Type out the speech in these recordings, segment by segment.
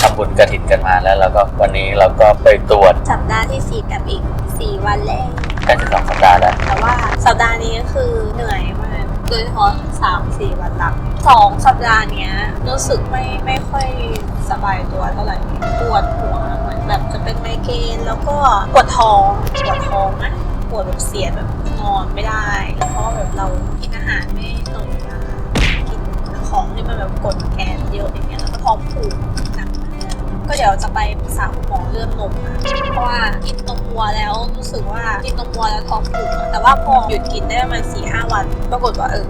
ทำบุญกระถินกันมาแล้วแล้วก็วันนี้เราก็ไปตรวจสัปดาห์ที่สี่กับอีกสี่วันแรกใกล้จะสองสัปดาห์แล้ว แต่ว่าสัปดาห์นี้ก็คือเหนื่อยมากโดยเฉพาะสามสี่วันหลังสองสัปดาห์เนี้ยรู้สึกไม่ไม่ค่อยสบายตัวเท่าไหร่ปวดหัวเหมือนแบบจะเป็นไมเกรนแล้วก็ปวดท้องปวดท้องนะปวดแบบเสียดแบบนอนไม่ได้ เพราะว่าแบบเรากินอาหารไม่ตรงเวลากินของที่มันแบบกดแกนเยอะอย่างเงี้ยแล้วก็ท้องผูกหนั กมากก็เดี๋ยวจะไปปรึกษาคุณหมอเรื่องนมนะเพราะว่ากินนมวัวแล้วรู้สึกว่ากินนมวัวแล้วท้องผูกอะแต่ว่าพอหยุดกินได้ประมาณสี่ห้าวัน ปรากฏว่าเออ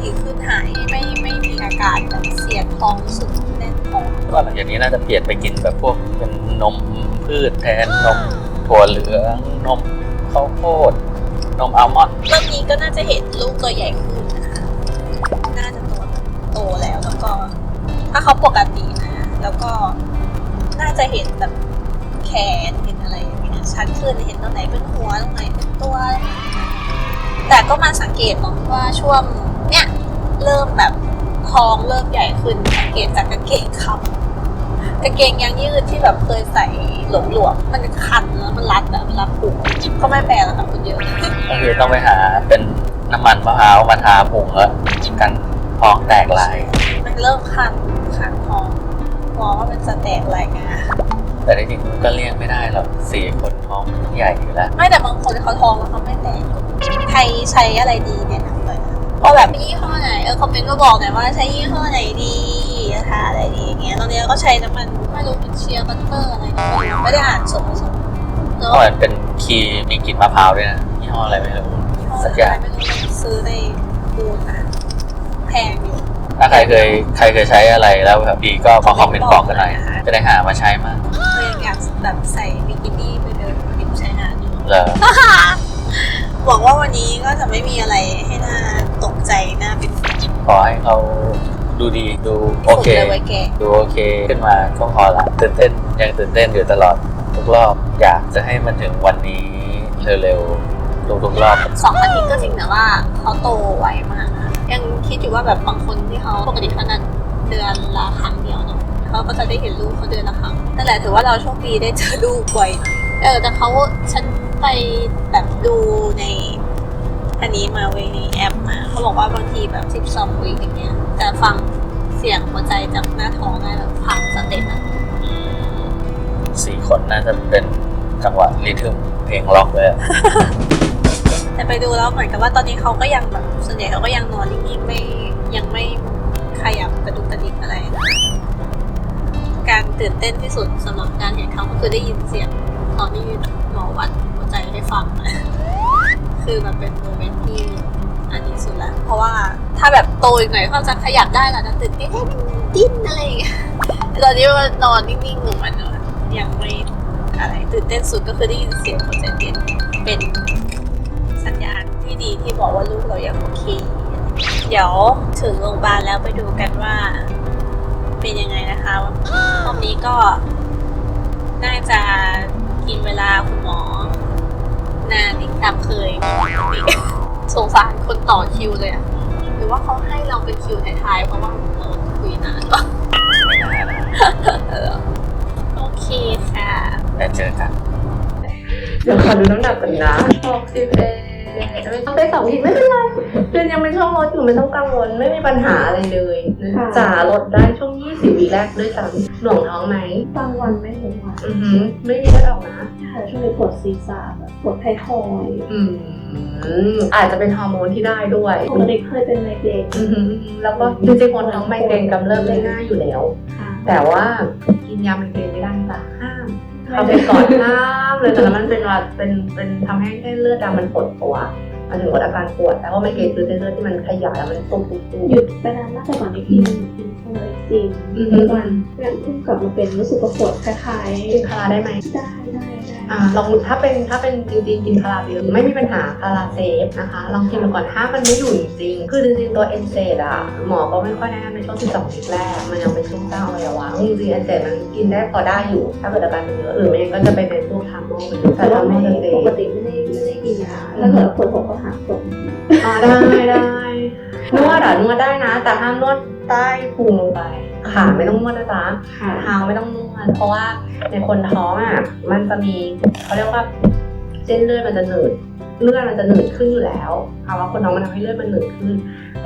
ดีขึ้นหายไม่ไม่มีอาการแบบเสียดท้องรู้สึกแน่นท้องว่าหลังจากนี้น่าจะเปลี่ยนไปกินแบบพวกเป็นนมพืชแทนนมถั่วเหลืองนมข้าวโพดนมอัลมอนด์รอบนี้ก็น่าจะเห็นลูกตัวใหญ่ขึ้นนะคะน่าจะโตโตแล้วแล้วก็ ถ้าเขาปกตินะแล้วก็ น่าจะเห็นแบบแขนเห็นอะไรอย่างเงี้ยชัดขึ้นเห็นตรงไหนเป็นหัวตรงไหนเป็นตัว แต่ก็มาสังเกตเนาะว่าช่วงเนี้ยเริ่มแบบท้องเริ่มใหญ่ขึ้นสังเกตจากกางเกงครับกางเกงยางยืดที่แบบเคยใส่หลวมๆมันคันแล้วมันรัดอะมันรัดปุกก็ไม่แปลกแล้วค่ะคนเยอะก็คือต้องไปหาเป็นน้ำมันมะพร้าวมาทาผงแล้วกันท้องแตกลาย มันเริ่มคันคันท้อง มองว่ามันจะแตกอะไรายงาแต่ที่จริงก็เลี่ยงไม่ได้หรอกสี่คนท้องมันใหญ่อยู่แล้ว ไม่แต่บางคนเขาท้องแล้วเขาไม่แตกใครใช้อะไรดีแนะนำเลยนะว่าแบบยี่ห้อไหนเออคอมเมนต์มาบอกหน่อยว่าใช้ยี่ห้อไหนดีราคาอะไรดีอย่างเงี้ยตอนนี้ก็ใช้น้ำมันไม่รู้เป็นเชียร์บัตเตอร์อะไรนะไม่ได้อ่านส่วนผสมเนเพอะราะมันเป็นคีย์มีกลิ่นมะพร้าวด้วยนะยี่ห้ออะไรไม่รู้สักอย่างไม่รู้ซื้อในบูนนะแพงอยู่ ถ้าใครเคยใครเคยใช้อะไรแล้วแบบดีก็ขอคอมเมนต์บอกกันหน่อยจะได้หามาใช้มากเลยอยากแบบใส่บิกินี่ไปเดินริมชายหาดอยู่เหรอหวังว่าวันนี้ก็จะไม่มีอะไรให้น่าตกใจน่าเป็นห่วงขอให้เขาดูดีดูโอเคสุดเลยไว้แกดูโอเคขึ้นมาก็พอละตื่นเต้นยังตื่นเต้นอยู่ตลอดทุกรอบอยากจะให้มันถึงวันนี้เร็วๆทุกๆรอบสองอาทิตย์ก็จริงแต่ว่าเขาโตไวมากนะ ยังคิดอยู่ว่าแบบบางคนที่เขาปกติเขานั้นเดือนละครั้งเดียวเนาะเขาก็จะได้เห็นลูกเขาเดือนละครั้งนั่นแหละถือว่าเราโชคดีได้เจอลูกบ่อยหน่อยเออแต่เขาฉันไปแบบดูในอันนี้มาเวในแอปมาเขาบอกว่าบางทีแบบ 12 วีคอย่างเงี้ยจะฟังเสียงหัวใจจากหน้าท้องได้แบบพังสเต็ปอะสี่คนน่าจะเป็นจังหวะรีทึมเพลงล็อกเลยอะ แต่ไปดูแล้วเหมือนกับว่าตอนนี้เขาก็ยังแบบส่วนใหญ่เขาก็ยังนอนนิ่งๆไม่ยังไม่ขยับกระดุกกระดิกอะไร การตื่นเต้นที่สุดสำหรับการเห็นเขาก็คือได้ยินเสียงตอนที่หมอวัดหัวใจให้ฟังนะคือมันเป็นโมเมนต์ที่อันนี้สุดแล้วเพราะว่าถ้าแบบโตอีกหน่อยเขาจะขยับได้แล้วนะตื่นเต้นดิ้นอะไรอย่างเงี้ยตอนนี้มันนอนนิ่งๆของมันเนอะยังไม่อะไรตื่นเต้นสุดก็คือได้ยินเสียงหัวใจเต้นเป็น ที่ดีที่บอกว่าลูกเรายังโอเค เดี๋ยวถึงโรงพยาบาลแล้วไปดูกันว่าเป็นยังไงนะคะรอบนี้ก็น่าจะกินเวลาคุณหมอนานอีกตามเคยสงสารคนต่อคิวเลยอะหรือว่าเขาให้เราเป็นคิวท้ายๆเพราะว่าเราคุยนานปะไม่น่านะเออโอเคค่ะแต่เจอกัน เดี๋ยวขอดูน้ำหนักก่อนนะหกสิบเอ็ดไม่ ต้องได้สองขีดไม่เป็นไรเดือนยังเป็นช่องลดอยู่ไม่ต้องกังวลไม่มีปัญหาอะไรเลยจ๋าลดได้ช่วงยี่สิบวีแรกด้วยซ้ำหน่วงท้องไหมบางวันไม่ถึงวันอือหือไม่มีเลือดออกนะ ค่ะช่วงนี้ปวดศีรษะแบบปวดไททอยอืมอาจจะเป็นฮอร์โมนที่ได้ด้วยปกติเคยเป็นไมเกรนอือหือแล้วก็จริงๆคนท้องไมเกรนกำเริบได้ง่ายอยู่แล้ว ค่ะแต่ว่ากินยาไมเกรนไม่ได้จ้ะห้า มเอาไปก่อนห้ามเลยแต่มันเป็นว่าเป็นเป็นทำให้เส้เลือดดำมันปวดตัว มันถึงว่าอาการปวดแต่ว่าไมเกรนคือเส้นเลือดที่มันขยายแล้วมันตุ้มตุ้มตุ้มหยุดไปนานมากแต่ก่อนนี้กินกินโคโลจริงอืมทุกวันเนี่ยเพิ่งกลับมาเป็นรู้สึกว่าปวดคล้ายกินคาราได้ไหมๆได้ได้ได้อ่าลองถ้าเป็นถ้าเป็นจริงๆกินคาราเบลไม่มีปัญหาคาราเซฟนะคะลองกินมาก่อนถ้ามันไม่อยู่จริงๆคือจริงๆตัวเอนเซดอะหมอก็ไม่ค่อยแนะนำในช่วง12วีคแรกมันยังเป็นช่วงสร้างอวัยวะจริงๆเอนเซดมันกินได้พอได้อยู่ ถ้าเกิดอาการเป็นเยอะหรือไม่งั้นก็จะไปเป็นพวกทามโมเป็นแต่แต่ว่าทามโมไม่เซปกติไม่ ถ้าเกิดปวดหัวก็หาผมอ่าได้ได้นวดอะนวดได้นะ แต่ห้ามนวดใต้พุงลงไปขาไม่ต้องนวดนะจ๊ะค่ะเท้าไม่ต้องนวดเพราะว่าในคนท้องอะมันจะมีเขาเรียกว่าเส้นเลือดมันจะหนืดเลือดมันจะหนืดขึ้นอยู่แล้วภาวะคนท้องมันทำให้เลือดมันหนืดขึ้น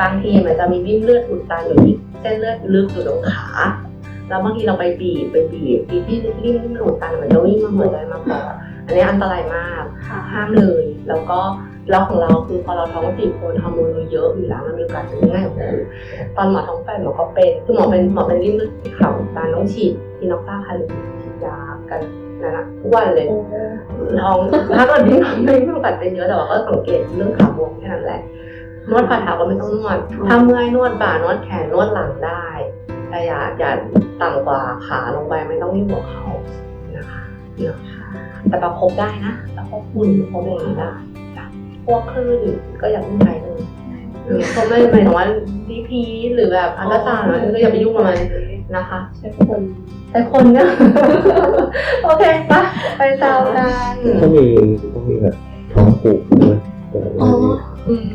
บางทีมันจะมีริ่มเลือดอุดตันอยู่ที่เส้นเลือดลึกอยู่ตรงขาแล้วบางทีเราไปบีบไปบีบที่ที่ริ่มที่มันอุดตันมันจะวิ่งมาเหมือนเลยมาพอด อันนี้อันตรายมากค่ะห้ามเลยแล้วก็แล้วของเราคือพอเราท้องสี่คนฮอร์โมนเราเยอะอยู่แล้วมันมีโอกาสเป็นง่ายกว่าคนอื่นตอนหมอท้องแฟนหมอก็เป็นคือหมอเป็นหมอเป็นริ่มเลือดที่ขาอุดตันต้องฉีดทีนอกซ่าพาลินฉีดยากันนั่นนะทุกวันเลยโอ้ท้องถ้าเกิดยิ่งท้องไม่มีโอกาสเป็นเยอะแต่ว่าก็สังเกตเรื่องขาบวมแค่นั้นแหละนวดฝ่าเท้าก็ไม่ต้องนวดถ้าเมื่อยนวดบ่านวดแขนนวดหลังได้แต่อย่าอย่าต่ำกว่าขาลงไปไม่ต้องยิ่งหัวเขานะคะเนาะ แต่ประคบได้นะประคบหุ่นประคบอะไรอย่างนี้ได้จ้ะพวกคลื่นก็อย่าเพิ่งใช้เลยเออเพราะไม่หมายถึงว่าดีพีหรือแบบอันตราซาวน์ก็อย่าไปยุ่งกับมันนะคะใช่คนแต่คนเนี่ยโอเคปะไปเจ้ากันต้องมีต้องมีแบบท้องผูกด้วยแต่อ๋ออืม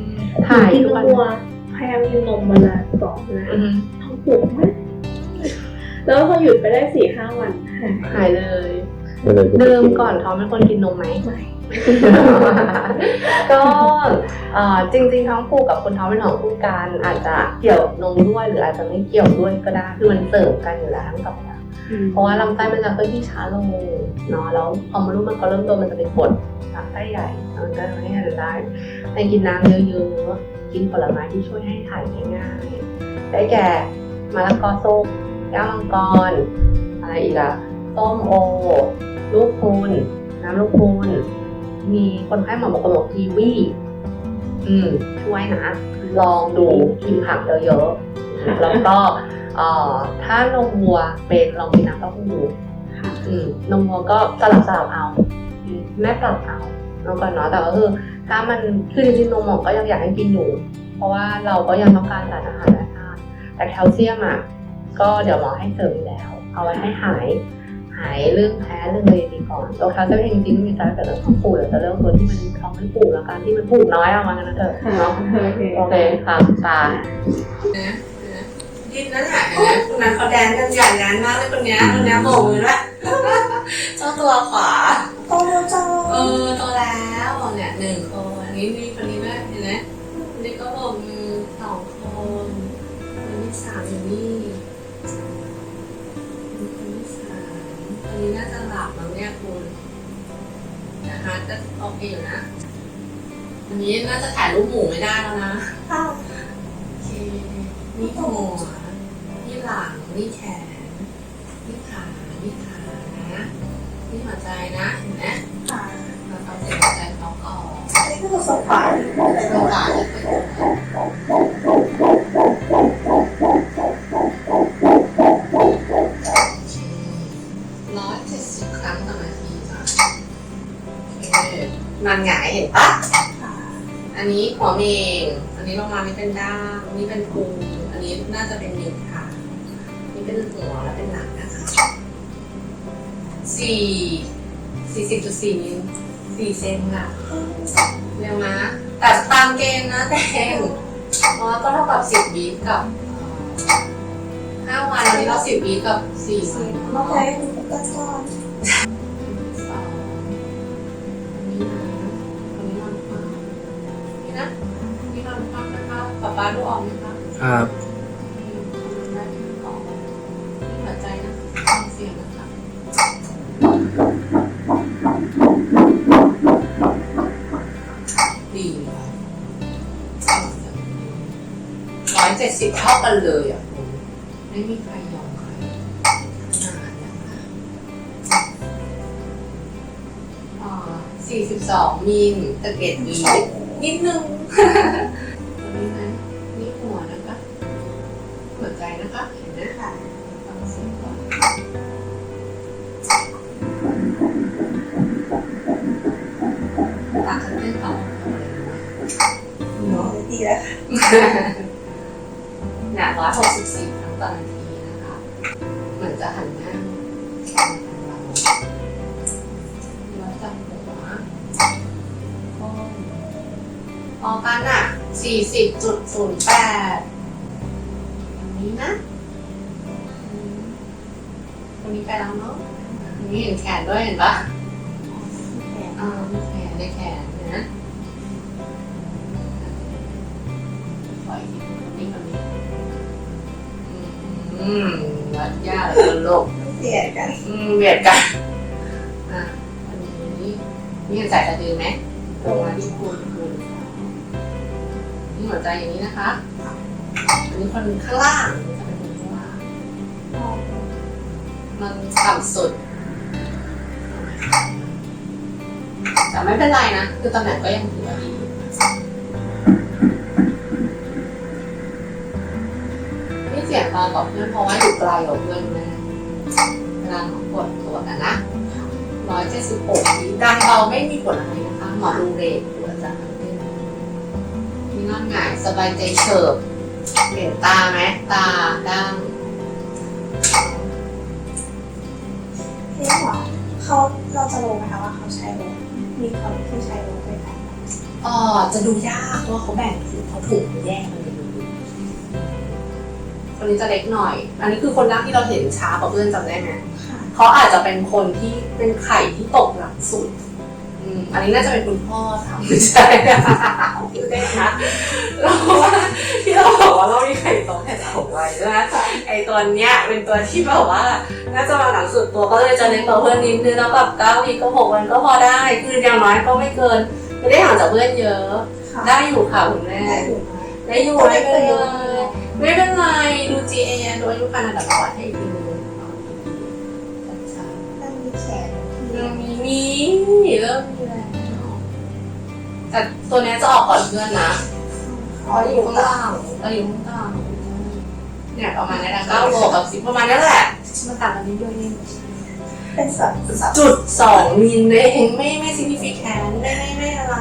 ถ่ายกินทุกนวันมพยายามกินนมวันละสองนะอืมท้องผูกมากแล้วพอหยุดไปได้สี่ห้าวันหายหายเลย ก็เลยจะเดิมก่อนท้องเป็นคนกินนมไหมไม่ก็เอ่อจริงๆท้องผูกกับคนท้องเป็นของคู่กันอาจจะเกี่ยวนมด้วยหรืออาจจะไม่เกี่ยวด้วยก็ได้คือมันเสริมกันอยู่แล้วทั้งสองอย่างเพราะว่าลำไส้มันจะเคลื่อนที่ช้าลงเนาะแล้วพอมดลูกมันก็เริ่มโตมันจะไปกดลำไส้ใหญ่แล้วมันก็ทำให้ทานได้ในกินน้ำเยอะๆกินผลไม้ที่ช่วยให้ถ่ายง่ายๆได้แก่มะละกอส้มแก้วมังกรอะไรอีกอะ ส้มโอ ลูกพรุนน้ำลูกพรุนมีคนไข้หมอบอกกบอกกีวีอืม ช่วยนะ ลองดูกินผักเยอะๆ แล้วก็เอ่อถ้านมวัวเป็นลองกินน้ำเต้าหู้ค่ะอืมนมวัวก็สลับสลับเอาแม่ปรับเอาแล้วก็เนาะแต่ก็คือถ้ามันคือจริงๆนมหมอก็ยังอยากให้กินอยู่ เพราะว่าเราก็ยังต้องการสารอาหารและธาตุแต่แคลเซียมอะก็เดี๋ยวหมอให้เสริมแล้ว เอาไว้ให้หายายเรื่องแพ้เรื่องอะไรดีก่อนตัวแคลเซียมเองจริงๆไม่มีสารแต่เรื่องของปูดแต่เรื่องตัวที่มันท้องไม่ปูดแล้วการที่มันปูดน้อยเอามากันนะเถอะค่ะเนาะโอเคโอเคค่ะตาดิ้นนั่นแหละเห็นไหมคนนั้นเขาแดนกันใหญ่แดนมากเลยคนเนี้ยคนเนี้ยโบกมือด้วยเจ้าตัวขวาโตจังเออโตแล้วเนี่ยหนึ่งคนอันนี้มีคนนี้ด้วยเห็นไหม นนี้น่าจะหลับแล้วเนี่ยคุณนะคะก็โอเคอยู่นะอันนี้น่าจะถ่ายรูปหมูไม่ได้แล้วนะอ้าวโอเคนี่หัวนี่หลังนี่แขนนี่ขานี่ขานะนี่หัวใจนะเห็นไหมค่ะเราทำเสร็จหัวใจเขาก่อนอันนี้ก็คือสงขลาโอกาสจะเป็นร้ มันหงายเห็นปะอันนี้หัวเมง อันนี้ลงมานี่เป็นด้ามนนี้เป็นพุงอันนี้น่าจะเป็นนิ้วค่ะอันนี้เป็นหัวและเป็นหนังนะคะสี่สี่สิบจุดสี่นิ้วสี่เซนค่ะเร็วนะแต่ตามเกณฑ์นะแตงเพราะว่าก็เท่ากับสิบวีกับห้าวันอันนี้เราสิบวีกับสี่วันโอเนาะเคก็ คะครับด้ออกนี่หัวใจนะฟังเสียงนะคะดีร้อยเจ็ดสิบเท่ากันเลยอะไม่มีใครยอมใครนานนะคะสี่สิบสองมิลตะเกียบวีนิดนึง เห็นไหมค่ะฟังเสียงก่อนตาฉันเต้นต่อเนาะดีแล้วหนาร้อยหกสิบสี่ครั้งต่อนาทีนะคะ เหมือนจะหันหน้าเราแล้วจับหัวก้มพอกันอะสี่สิบจุดศูนย์แปดอันนี้นะ นี้ไปแล้วเนาะอันนี้เห็นแขนด้วยเห็นปะอ่ามีแขนในแขนนะปล่อยทิ้งตรงนี้อืมวัดยากเลยโลกเสียกันอืมเบียดกันอะอันนี้นี่เห็นสายสะดือไหมตรงมาที่คูณคูณนี่หัวใจอย่างนี้นะคะอันนี้คนข้างล่างอันนี้จะเป็นคนข้างล่าง มันต่ำสุด แต่ไม่เป็นไรนะ คือตำแหน่งก็ยังถือว่าดีนี่เสียงตอนกับเพื่อนเพราะว่าอยู่ไกลกับเพื่อนแม่เวลาหมอกดตรวจอะนะร้อยเจ็ดสิบหกดังเบาไม่มีผลอะไรนะคะ หมอดูเรทตรวจจากนั้นเองนี่นอนหงายสบายใจเฉิบเห็นตาไหมตาดัง พี่หมอเขาเราจะรู้ไหมคะว่าเขาใช้รถมีคนที่ใช้รถด้วยกันเอ่อจะดูยากเพราะว่าเขาแบ่งคือเขาถูกแยกมันเลยดูคนนี้จะเล็กหน่อย อันนี้คือคนแรกที่เราเห็นช้ากว่าเพื่อนจำได้ไหมค่ะ เขาอาจจะเป็นคนที่เป็นไข่ที่ตกหลังสุด อืมอันนี้น่าจะเป็นคุณพ่อทำไม่ใช่พูดได้นะเราว่าที่เราบอกว่าเรามีไข่ตกแค่สองใบใช่ไหมไอตัวเนี้ยเป็นตัวที่แบบว่า น่าจะมาหลังสุดตัวก็เลยจะเล็กกว่าเพื่อนนิดนึงแล้วแบบเก้าวีก็หกวันก็พอได้ คืออย่างน้อยก็ไม่เกิน ไม่ได้ห่างจากเพื่อนเยอะค่ะได้อยู่ค่ะคุณแม่ได้อยู่ไหมได้อยู่ไม่เป็นไรไม่เป็นไรดู GA ดูอายุการอันดับก่อนให้อีกที มมีมีเริ่มมีแล้วแต่ตัวเนี้ยจะออกก่อนเพื่อนนะอ๋ออยู่ข้างล่างเอออยู่ข้างล่างเนี่ยประมาณนี้นะเก้าโลกับสิบประมาณนี้แหละที่มันต่างกันนิดเดียวเองเป็นสัตว์สัตว์จุดสองมิลเองไม่ไม่ significant ไม่ไม่ไม่อะไร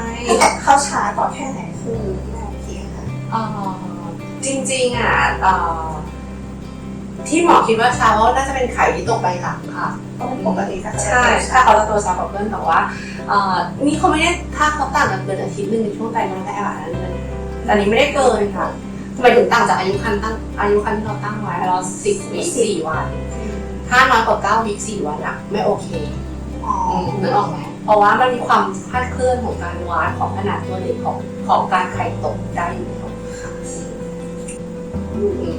เขาช้ากว่าแค่ไหนคือไม่โอเคค่ะเอ่อจริงๆอะเอ่อ ที่หมอคิดว่าเช้าน่าจะเป็นไข่ที่ตกใบหลังค่ะเพราะมันปกติก็จะใช่ถ้าเขาจะตัวช้ากว่าเพื่อนแต่ว่าเอ่อนี่เขาไม่ได้ถ้าเขาต่างกันเกินอาทิตย์หนึ่งในช่วงไตรมาสแรกอะนั้นเลยแต่อันนี้ไม่ได้เกินค่ะทำไมถึงต่างจากอายุคันตั้งอายุคันที่เราตั้งไว้เราสิบวีสี่วันถ้าน้อยกว่าเก้าวีสี่วันอะไม่โอเคอ๋ออืมนึกออกไหมเพราะว่ามันมีความคลาดเคลื่อนของการวัดของขนาดตัวเด็กของของการไข่ตกได้อยู่แล้วค่ะอืมไม่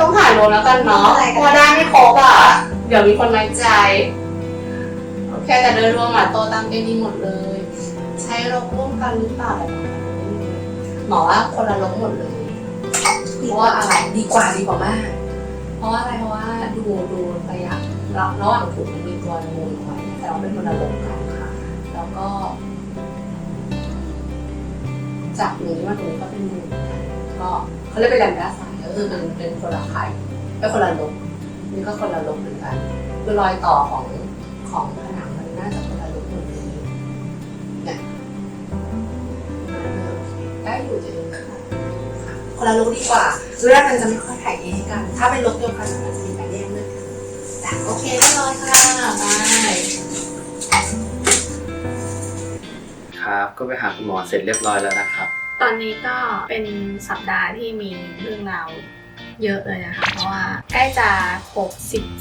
ต้องถ่ายรวมแล้วกันเนาะเพราะว่าได้ไม่ครบอะ เดี๋ยวมีคนน้อยใจ โอเคแต่โดยรวมอะโตตามเกณฑ์ดีหมดเลย ใช้โรคร่วมกันหรือเปล่าอะไรประมาณนี้หมอว่าคนละโรคหมดเลย เพราะว่าอะไร ดีกว่าดีกว่ามาก เพราะว่าอะไรเพราะว่าดูดูระยะระระหว่างถุงมันมีตัวนูนไว้แต่ว่าเป็นคนละโรคกันค่ะ แล้วก็ จากตรงนี้มาตรงนี้ก็เป็นนูนเหมือนกันก็เขาเรียกเป็นแลมด้าไซน์ก็ คือเป็นเป็นคนละไข่เป็นคนละโรคนี่ก็คนละโรคเหมือนกันคือรอยต่อของของผนังมันน่าจะคนละโรคหมดเลยเนี่ยได้อยู่จะดีค่ะคนละโรคดีกว่าเลือดมันจะไม่ค่อยถ่ายเทให้กัน ถ้าเป็นโรคเดียวกันมันจะมีการแยกเลือดกันจ้ะโอเคเรียบร้อยค่ะบายครับ ก็ไปหาคุณหมอเสร็จเรียบร้อยแล้วนะครับ ตอนนี้ก็เป็นสัปดาห์ที่มีเรื่องราวเยอะเลยนะคะ เพราะว่าใกล้จะครบ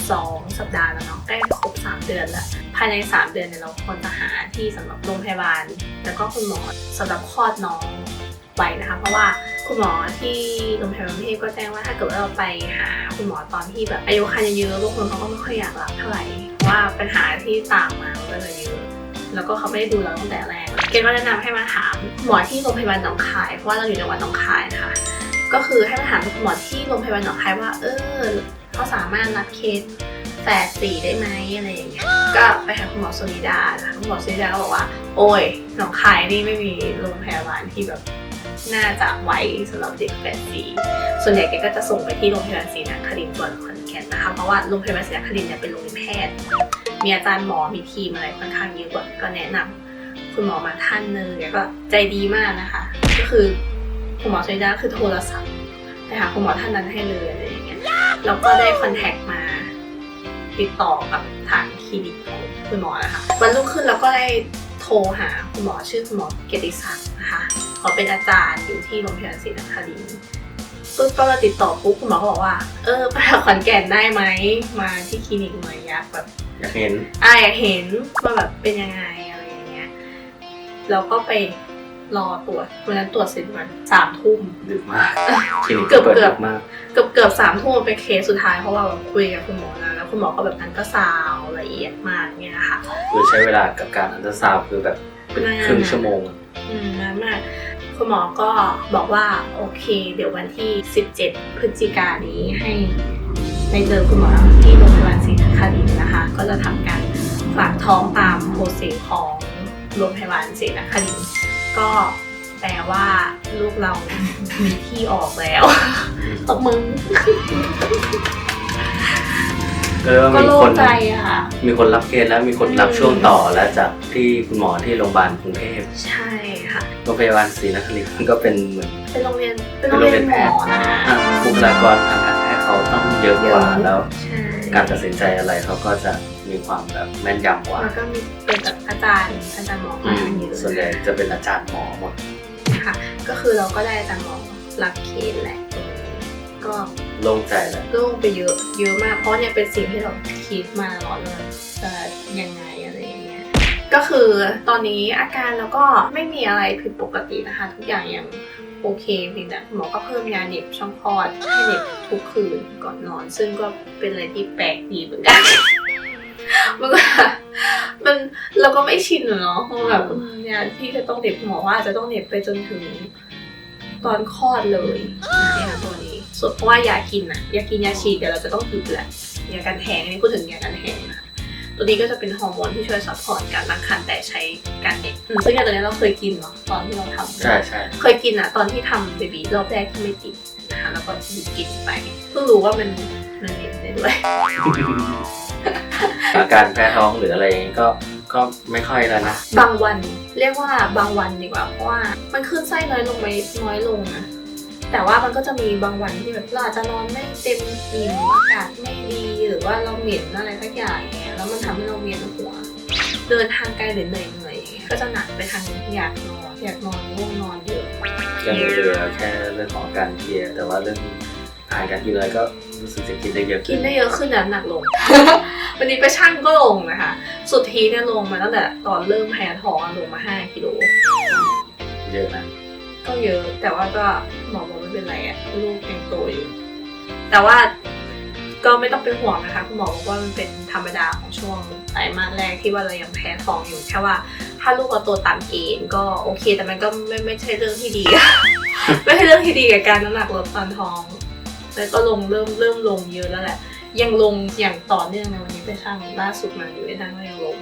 12 สัปดาห์แล้วเนาะใกล้จะครบ 3 เดือนแล้ว ภายใน 3 เดือนเนี่ยเราควรจะหาที่สำหรับโรงพยาบาล แล้วก็คุณหมอสำหรับคลอดน้องไว้นะคะ เพราะว่าคุณหมอที่โรงพยาบาลกรุงเทพก็แจ้งว่าถ้าเกิดว่าเราไปหาคุณหมอตอนที่แบบอายุคันยังเยอะบางคนเขาก็ไม่ค่อยอยากรับเท่าไหร่เพราะว่าปัญหาที่ตามมาก็จะเยอะ แล้วก็เขาไม่ได้ดูเราตั้งแต่แรก เกณฑ์ก็แนะนำให้มาถามหมอที่โรงพยาบาลหนองคาย เพราะว่าเราอยู่จังหวัดหนองคายนะคะ ก็คือให้มาถามหมอที่โรงพยาบาลหนองคายว่า เออเขาสามารถรับเคสแฝดสี่ได้ไหมอะไรอย่างเงี้ย ก็ไปหาคุณหมอสุนิดานะคะคุณหมอสุนิดาก็บอกว่า โอ้ยหนองคายนี่ไม่มีโรงพยาบาลที่แบบน่าจะไว้สำหรับเด็กแฝดสี่ส่วนใหญ่แกก็จะส่งไปที่โรงพยาบาลศรีนครินทร์จังหวัดขอนแก่นนะคะ เพราะว่าโรงพยาบาลศรีนครินทร์เนี่ยเป็นโรงเรียนแพทย์ มีอาจารย์หมอมีทีมอะไรค่อนข้างเยอะกว่าก็แนะนำคุณหมอมาท่านหนึ่งแล้วก็ใจดีมากนะคะ ก็คือคุณหมอสุนิดาก็คือโทรศัพท์ไปหาคุณหมอท่านนั้นให้เลยอะไรอย่างเงี้ยแล้วก็ได้คอนแทคมาติดต่อกับทางคลินิกของคุณหมอนะคะวันรุ่งขึ้นเราก็ได้โทรหาคุณหมอชื่อคุณหมอเกียรติศักดิ์นะคะเขาเป็นอาจารย์อยู่ที่โรงพยาบาลศรีนครินทร์ปุ๊บก็มาติดต่อปุ๊บคุณหมอก็บอกว่า เออไปขอนแก่นได้ไหมมาที่คลินิกหน่อยอยากแบบ อยากเห็น อะอยากเห็นว่าแบบเป็นยังไงอะไรอย่างเงี้ยเราก็ไปรอตรวจวันนั้นตรวจเสร็จวันสามทุ่ม ดึกมากคลินิกเกือบปิดเกือบดึมากเกือบเกือบสามทุ่มเป็นเคสสุดท้ายเพราะว่าแบบคุยกับคุณหมอนะแล้วคุณหมอก็แบบอันก็ซาวด์ละเอียดมากเนี่ยค่ะคือใช้เวลากับการอันตราซาวด์คือแบบเป็นนาน ครึ่งชั่วโมง อืมนานมากคุณหมอก็บอกว่าโอเค เดี๋ยววันที่ 17 พฤศจิกายนนี้ให้ไปเจอคุณหมอที่โรงพยาบาลศ รีนครินทร์นะคะ ก็จะทำการฝากท้องตามโปรเซสของโรงพยาบาลศรีนครินทร์ก็แปลว่าลูกเรามีที่ออกแล้วตบมือก็เลยว่าก็มีโล่คงนใจอะค่ะ มีคนรับเกณฑ์แล้วมีคนรับอืมช่วงต่อแล้วจากที่คุณหมอที่โรงพยาบาลกรุงเทพใช่ค่ะโรงพยาบาลศรีนครินทร์ก็เป็นเหมือนเป็นโรงเรียนเป็นโรงเรียนหมอนะคะอ่าบุคลากรทางการแพทย์เขาต้องเยอะกว่าแล้วใช่ การตัดสินใจอะไรเขาก็จะมีความแบบแม่นยำกว่าแล้วก็มีเป็นแบบอาจารย์อาจารย์หมออืมามเยอะส่วนใหญ่จะเป็นอาจารย์หมอหมดค่ะ ก็คือเราก็ได้อาจารย์หมอรับเคสแหละตรงนี้ก็โล่งใจแล้วโล่งไปเยอะเยอะมากเพราะเนี่ยเป็นสิ่งที่เราคิดมาตลอดเลยจะยังไงอะไรอย่างเงี้ยก็คือตอนนี้อาการแล้วก็ไม่มีอะไรผิดปกตินะคะ ทุกอย่างยัง โอเคเพียงแต่หมอก็เพิ่มยาเหน็บช่องคลอดให้เหน็บทุกคืนก่อนนอน ซึ่งก็เป็นอะไรที่แปลกดีเหมือนกันมันก็มันเราก็ไม่ชินอเนาะแบบอืมยาที่จะต้องเหน็บหมอว่าอาจจะต้องเหน็บไปจนถึงตอนคลอดเลยยตัวนี้ส่วนเพราะว่ายากินอะยากินยาฉีดเดี๋ยวเราจะต้องหยุดแหละยากันแทงอันนี้พูดถึงยากันแทงนะ ตัวนี้ก็จะเป็นฮอร์โมนที่ช่วยซัพพอร์ตการตั้งครรภ์แต่ใช้การเหน็บอืมซึ่งยาตัวนี้เราเคยกินเนาะตอนที่เราทำใช่ใช่เคยกินอะตอนที่ทำเบบีรอบแรกที่ไม่ติดนะคะแล้วก็หยุดกินไปเพิ่งรู้ว่ามันมันเหน็บได้ด้วย อาการแพ้ท้องหรืออะไรอย่างงี้ก็ก็ไม่ค่อยแล้วนะ บางวันเรียกว่าบางวันดีกว่าเพราะว่ามันขึ้นไส้น้อยลงไปน้อยลงนะแต่ว่ามันก็จะมีบางวันที่แบบเราอาจจะนอนไม่เต็มอิ่มอากาศไม่ดีหรือ ว่าเราเหม็นอะไรสักอย่างอย่างเงี้ยแล้วมันทำให้เราเวียนหัว เดินทางไกลหรือเหนื่อยเหนื่อยๆอย่างเงี้ยก็จะหนักไปทางอยากนอนอยากนอนง่วงนอนเยอะยังเหลือแค่เรื่องของอาการเพลียแต่ว่าเรื่องอาหารการกินอะไรก็รู้สึกจะกินได้เยอะกิขึ้นนได้เยอะขึ้นน้ำหนักลง วันนี้ไปชั่งก็ลงนะคะ สุดทีเนี่ยลงมาตั้งแต่ตอนเริ่มแพ้ท้องอะลงมา5กิโลเยอะนะก็เยอะแต่ว่าก็หมอบอกไม่เป็นไรอะลูกยังโตอยู่ แต่ว่า ก็ไม่ต้องเป็นห่วงนะคะคุณหมอบอกว่ามันเป็นธรรมดาของช่วงไตรมาสแรกที่ว่าเรายังแพ้ท้องอยู่แค่ว่า ถ้าลูกเราโตตามเกณฑ์ก็โอเค แต่มันก็ไม่ไม่ใช่เรื่องที่ดี ไม่ใช่เรื่องที่ดีกับการน้ำหนักลดตอนท้อง แล้วก็ลงเริ่มเริ่มลงเยอะแล้วแหละ ยังลงอย่างต่อเนื่องในวันนี้ไปช่างล่าสุดมาอยู่ในทางก็ยังลง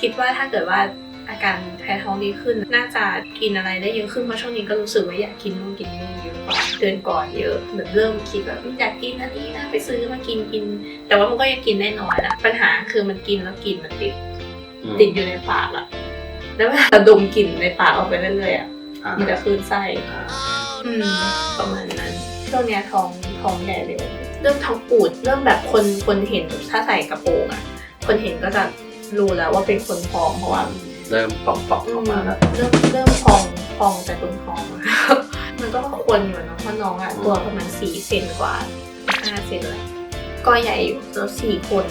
คิดว่าถ้าเกิดว่า อาการแพ้ท้องดีขึ้น น่าจะกินอะไรได้เยอะขึ้นเพราะช่วงนี้ก็รู้สึกว่าอยากกินนู่นกินนี่เยอะกว่าเดือนก่อนเยอะแบบเริ่มคิดแบบอยากกินอันนี้นะไปซื้อมากินกิน แต่ว่ามันก็ยังกินได้น้อยนะปัญหาคือมันกินแล้วกินมันติดอืมติดอยู่ในปากอะแล้วเวลาดมกลิ่นในปากออกไปเรื่อยๆอะอ่ามันจะคลื่นไส้อ่าอืมประมาณนั้นช่วงเนี้ยท้องท้องใหญ่เลยเริ่มท้องปูดเริ่มแบบคนคนเห็นถ้าใส่กระโปรงอะคนเห็นก็จะรู้แล้วว่าเป็นคนท้องเพราะว่า เริ่มป่องๆออกมาแล้ว เริ่มเริ่มพองพองแต่คนท้องอะมันก็ควรอยู่เนะเพราะน้องอะตัวประมาณสี่เซนกว่าห้าเซนเลยก็ใหญ่อยู่แล้วสี่คน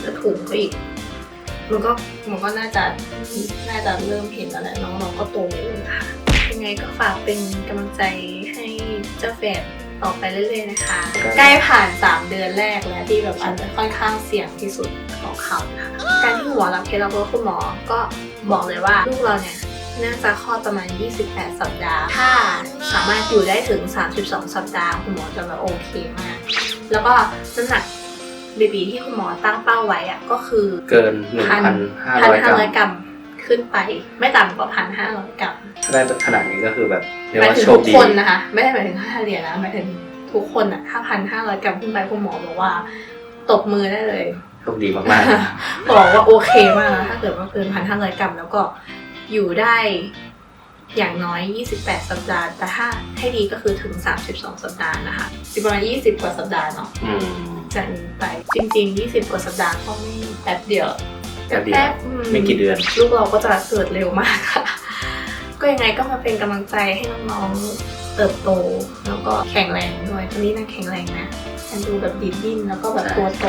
แล้วถุงก็อีกมันก็มันก็น่าจะน่าจะเริ่มเห็นแล้วแหละน้องๆก็โตเยอะนะคะยังไงก็ฝากเป็นกำลังใจให้เจ้าแฝด ต่อไปเรื่อยๆนะคะ ใกล้ผ่าน 3 เดือนแรกแล้วที่แบบอาจจะค่อนข้างเสี่ยงที่สุดของเขานะคะการที่หมอรับเคสรับเพราะคุณหมอก็บอกเลยว่าลูกเราเนี่ยน่าจะคลอดประมาณ 28 สัปดาห์ ถ้าสามารถอยู่ได้ถึง 32 สัปดาห์คุณหมอจะแบบโอเคมาก แล้วก็น้ำหนักเบบีที่คุณหมอตั้งเป้าไว้อะก็คือเกินหนึ่งพันห้าพันร้อยกห้ารัมร้อยกรัม ขึ้นไปไม่ต่ำกว่าพันห้าร้อยกรัมถ้าได้ขนาดนี้ก็คือแบบเรียกหมายว่าถึงโชทุคกดีคนนะคะ ไม่ได้หมายถึงค่าเรียนนะหมายถึงทุกคนอะถ้าพันห้าร้อยกรัมขึ้นไปคุณหมอบอกว่า ตบมือได้เลย โชคดีมากๆนะบอกว่าโอเคมากนะถ้าเกิดว่าเกินพันห้าร้อยกรัมแล้วก็อยู่ได้อย่างน้อย 28 สัปดาห์ แต่ถ้าให้ดีก็คือถึง 32 สัปดาห์นะคะอีกประมาณ20 กว่าสัปดาห์เนาะอืมจากนี้ไปจริง ๆ 20 กว่าสัปดาห์ก็ไม่แป๊บเดียว แป๊บเดียวอืไม่กี่เดือน ลูกเราก็จะเกิดเร็วมากค่ะ ก็ยังไงก็มาเป็นกำลังใจให้น้องๆเติบโต แล้วก็แข็งแรงด้วยตอนนี้นางแข็งแรงนะฉันดูแบบดิดดิ้นแล้วก็แบบตัวโต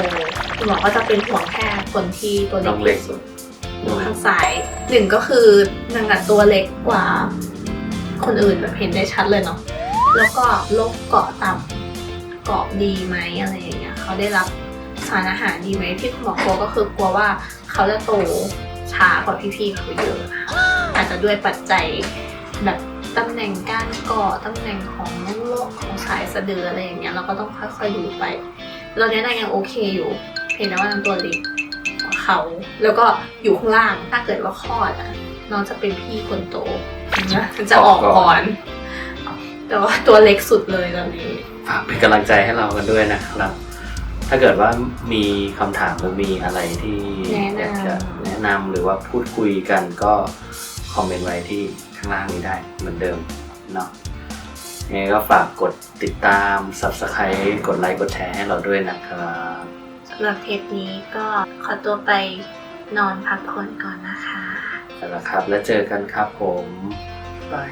คุณหมอก็จะเป็นห่วงแค่คนที่ตัวเล็น้กองเล็กที่สุดอยู่ข้างซ้ายหนึ่งก็คือนางอะตัวเล็กกว่า คนอื่นแบบเห็นได้ชัดเลยเนาะแล้วก็โรคเกาะต่ำเกาะดีไหมอะไรอย่างเงี้ยเขาได้รับสารอาหารดีไหมที่คุณหมอกลัวก็คือกลัวว่า เขาจะโตช้ากว่าพี่ๆเขาเยอะค่ะอาจจะด้วยปัจจัยแบบตำแหน่งการเกาะตำแหน่งของโรคของสายสะดืออะไรอย่างเงี้ยเราก็ต้องค่อยๆดูไปตอนนี้นางยังโอเคอยู่เห็นแต่ว่านางตัวเล็กเขา แล้วก็อยู่ข้างล่างถ้าเกิดว่าคลอดอะน้องจะเป็นพี่คนโตนะจะออกก่อน แต่ว่าตัวเล็กสุดเลยตอนนี้ ฝากเป็นกำลังใจให้เรากันด้วยนะครับ ถ้าเกิดว่ามีคำถามหรือมีอะไรที่แนะนำอยากจะแนะนำหรือว่าพูดคุยกันก็คอมเมนต์ไว้ที่ข้างล่างนี้ได้เหมือนเดิมเนาะยังไงก็ฝากกดติดตาม subscribe กดไลค์กดแชร์ให้เราด้วยนะครับสำหรับเทปนี้ก็ขอตัวไปนอนพักผ่อนก่อนนะคะ แล้วครับแล้วเจอกันครับผมบาย